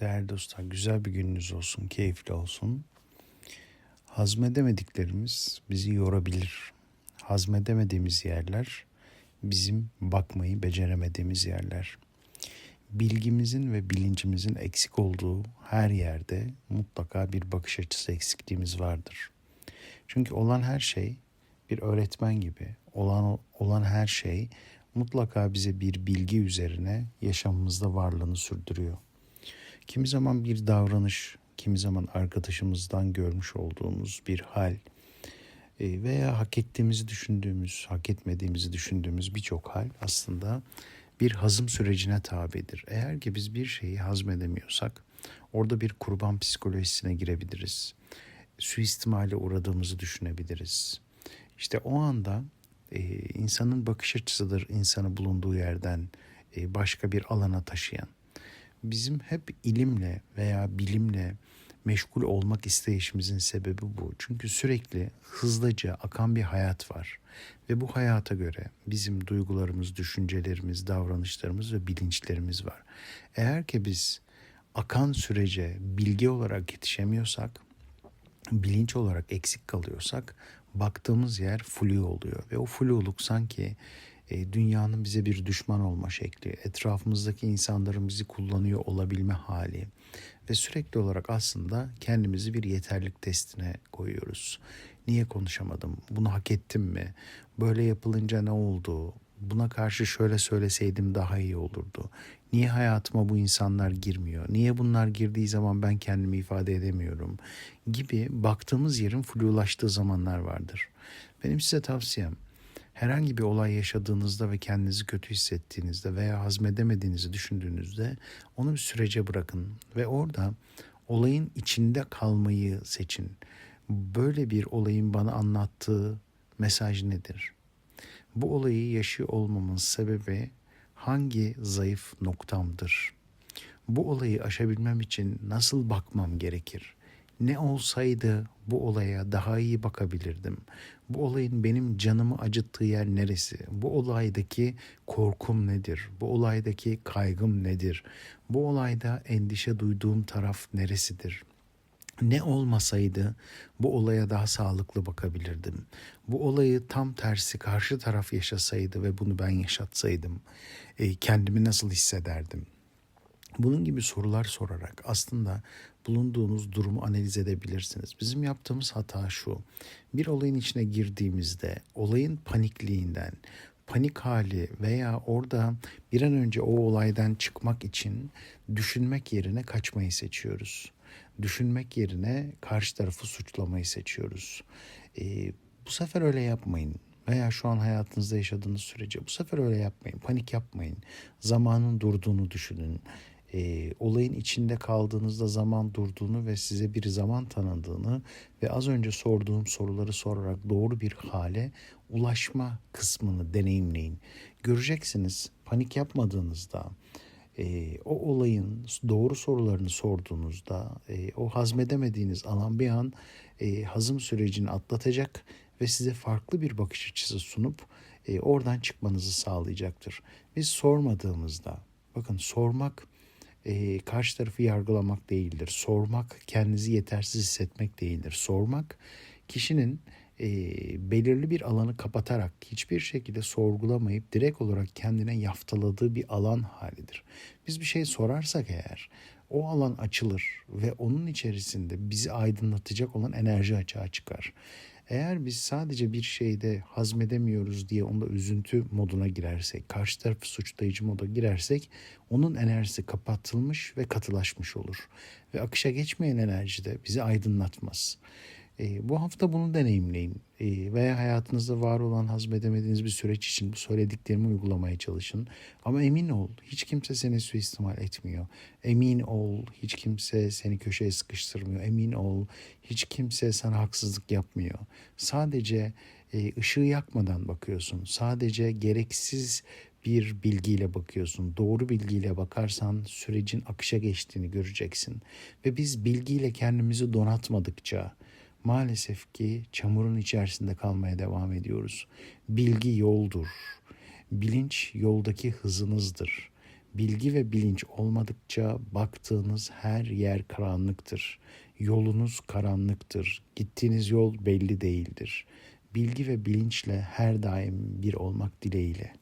Değerli dostlar, güzel bir gününüz olsun, keyifli olsun. Hazmedemediklerimiz bizi yorabilir. Hazmedemediğimiz yerler bizim bakmayı beceremediğimiz yerler. Bilgimizin ve bilincimizin eksik olduğu her yerde mutlaka bir bakış açısı eksikliğimiz vardır. Çünkü olan her şey bir öğretmen gibi, olan olan her şey mutlaka bize bir bilgi üzerine yaşamımızda varlığını sürdürüyor. Kimi zaman bir davranış, kimi zaman arkadaşımızdan görmüş olduğumuz bir hal e, veya hak ettiğimizi düşündüğümüz, hak etmediğimizi düşündüğümüz birçok hal aslında bir hazım sürecine tabidir. Eğer ki biz bir şeyi hazmedemiyorsak orada bir kurban psikolojisine girebiliriz. Suistimale uğradığımızı düşünebiliriz. İşte o anda e, insanın bakış açısıdır insanı bulunduğu yerden e, başka bir alana taşıyan bizim hep ilimle veya bilimle meşgul olmak isteyişimizin sebebi bu. Çünkü sürekli hızlıca akan bir hayat var. Ve bu hayata göre bizim duygularımız, düşüncelerimiz, davranışlarımız ve bilinçlerimiz var. Eğer ki biz akan sürece bilgi olarak yetişemiyorsak, bilinç olarak eksik kalıyorsak baktığımız yer flu oluyor. Ve o fluluk sanki e, dünyanın bize bir düşman olma şekli, etrafımızdaki insanların bizi kullanıyor olabilme hali ve sürekli olarak aslında kendimizi bir yeterlik testine koyuyoruz. Niye konuşamadım? Bunu hak ettim mi? Böyle yapılınca ne oldu? Buna karşı şöyle söyleseydim daha iyi olurdu. Niye hayatıma bu insanlar girmiyor? Niye bunlar girdiği zaman ben kendimi ifade edemiyorum? Gibi baktığımız yerin flulaştığı zamanlar vardır. Benim size tavsiyem herhangi bir olay yaşadığınızda ve kendinizi kötü hissettiğinizde veya hazmedemediğinizi düşündüğünüzde onu bir sürece bırakın ve orada olayın içinde kalmayı seçin. Böyle bir olayın bana anlattığı mesaj nedir? Bu olayı yaşıyor olmamın sebebi hangi zayıf noktamdır? Bu olayı aşabilmem için nasıl bakmam gerekir? Ne olsaydı bu olaya daha iyi bakabilirdim. Bu olayın benim canımı acıttığı yer neresi? Bu olaydaki korkum nedir? Bu olaydaki kaygım nedir? Bu olayda endişe duyduğum taraf neresidir? Ne olmasaydı bu olaya daha sağlıklı bakabilirdim. Bu olayı tam tersi karşı taraf yaşasaydı ve bunu ben yaşatsaydım e, kendimi nasıl hissederdim? Bunun gibi sorular sorarak aslında bulunduğunuz durumu analiz edebilirsiniz. Bizim yaptığımız hata şu. Bir olayın içine girdiğimizde olayın panikliğinden, panik hali veya orada bir an önce o olaydan çıkmak için düşünmek yerine kaçmayı seçiyoruz. Düşünmek yerine karşı tarafı suçlamayı seçiyoruz. Ee, bu sefer öyle yapmayın veya şu an hayatınızda yaşadığınız sürece bu sefer öyle yapmayın. Panik yapmayın. Zamanın durduğunu düşünün e, olayın içinde kaldığınızda zaman durduğunu ve size bir zaman tanındığını ve az önce sorduğum soruları sorarak doğru bir hale ulaşma kısmını deneyimleyin. Göreceksiniz panik yapmadığınızda e, o olayın doğru sorularını sorduğunuzda e, o hazmedemediğiniz alan bir an e, hazım sürecini atlatacak ve size farklı bir bakış açısı sunup e, oradan çıkmanızı sağlayacaktır. Biz sormadığımızda bakın sormak e, karşı tarafı yargılamak değildir. Sormak kendinizi yetersiz hissetmek değildir. Sormak kişinin e, belirli bir alanı kapatarak hiçbir şekilde sorgulamayıp direkt olarak kendine yaftaladığı bir alan halidir. Biz bir şey sorarsak eğer o alan açılır ve onun içerisinde bizi aydınlatacak olan enerji açığa çıkar. Eğer biz sadece bir şeyde hazmedemiyoruz diye onda üzüntü moduna girersek, karşı tarafı suçlayıcı moda girersek onun enerjisi kapatılmış ve katılaşmış olur. Ve akışa geçmeyen enerji de bizi aydınlatmaz. E, bu hafta bunu deneyimleyin e, veya hayatınızda var olan hazmedemediğiniz bir süreç için bu söylediklerimi uygulamaya çalışın. Ama emin ol hiç kimse seni suistimal etmiyor. Emin ol hiç kimse seni köşeye sıkıştırmıyor. Emin ol hiç kimse sana haksızlık yapmıyor. Sadece e, ışığı yakmadan bakıyorsun. Sadece gereksiz bir bilgiyle bakıyorsun. Doğru bilgiyle bakarsan sürecin akışa geçtiğini göreceksin. Ve biz bilgiyle kendimizi donatmadıkça, maalesef ki çamurun içerisinde kalmaya devam ediyoruz. Bilgi yoldur. Bilinç yoldaki hızınızdır. Bilgi ve bilinç olmadıkça baktığınız her yer karanlıktır. Yolunuz karanlıktır. Gittiğiniz yol belli değildir. Bilgi ve bilinçle her daim bir olmak dileğiyle.